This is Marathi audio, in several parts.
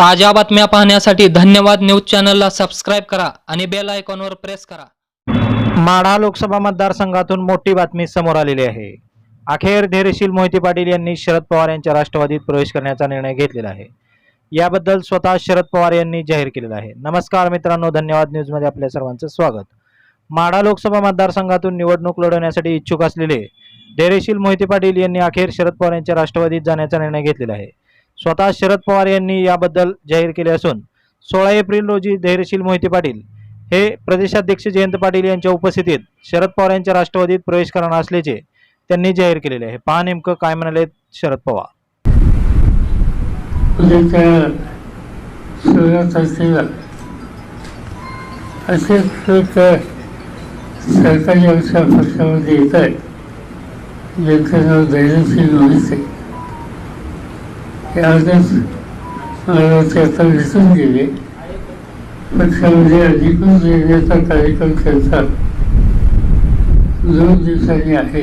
ताज्या बातम्या पाहण्यासाठी धन्यवाद न्यूज चॅनलला सबस्क्राईब करा आणि बेल आयकॉनवर प्रेस करा. माढा लोकसभा मतदारसंघातून मोठी बातमी समोर आलेली आहे. अखेर धैर्यशील मोहिते पाटील यांनी शरद पवार यांच्या राष्ट्रवादीत प्रवेश करण्याचा निर्णय घेतलेला आहे. याबद्दल स्वतः शरद पवार यांनी जाहीर केलेला आहे. नमस्कार मित्रांनो धन्यवाद न्यूजमध्ये आपल्या सर्वांचं स्वागत. माढा लोकसभा मतदारसंघातून निवडणूक लढवण्यासाठी इच्छुक असलेले धैर्यशील मोहिते पाटील यांनी अखेर शरद पवार यांच्या राष्ट्रवादीत जाण्याचा निर्णय घेतलेला आहे. स्वतः शरद पवार यांनी याबद्दल जाहीर केले असून सोळा एप्रिल रोजी धैर्यशील मोहिते पाटील हे प्रदेशाध्यक्ष जयंत पाटील यांच्या उपस्थितीत शरद पवार यांच्या राष्ट्रवादीत प्रवेश करणार असल्याचे त्यांनी जाहीर केलेले आहे. पहा नेमकं काय म्हणाले शरद पवार. असे सरकारी पक्षामध्ये येत आहे. ज्यांचं नाव धैर्यशील मोहिते हे आजच मला ते दिसून गेले. पक्षामध्ये अधिकृत देण्याचा कार्यक्रम त्यांचा दोन दिवसांनी आहे.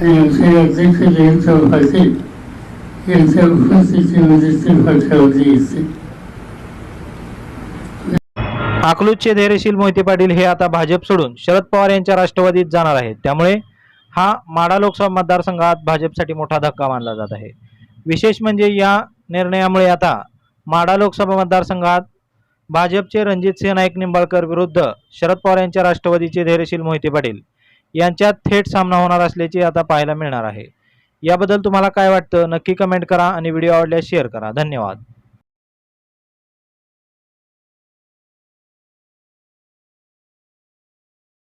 आणि आमचे अध्यक्ष जयंत पाटील यांच्या उपस्थितीमध्ये ते पक्षामध्ये येते अकलूजचे धैर्यशील मोहिते पाटील हे आता भाजप सोडून शरद पवार यांच्या राष्ट्रवादीत जाणार आहेत. त्यामुळे हा माडा लोकसभा मतदारसंघात भाजपसाठी मोठा धक्का मानला जात आहे. विशेष म्हणजे या निर्णयामुळे आता माढा लोकसभा मतदारसंघात भाजपचे रणजितसिंह नाईक निंबाळकर विरुद्ध शरद पवार यांच्या राष्ट्रवादीचे धैर्यशील मोहिते पाटील यांच्यात थेट सामना होणार असल्याचे आता पाहायला मिळणार आहे. याबद्दल तुम्हाला काय वाटतं? नक्की कमेंट करा आणि व्हिडिओ आवडल्यास शेअर करा. धन्यवाद.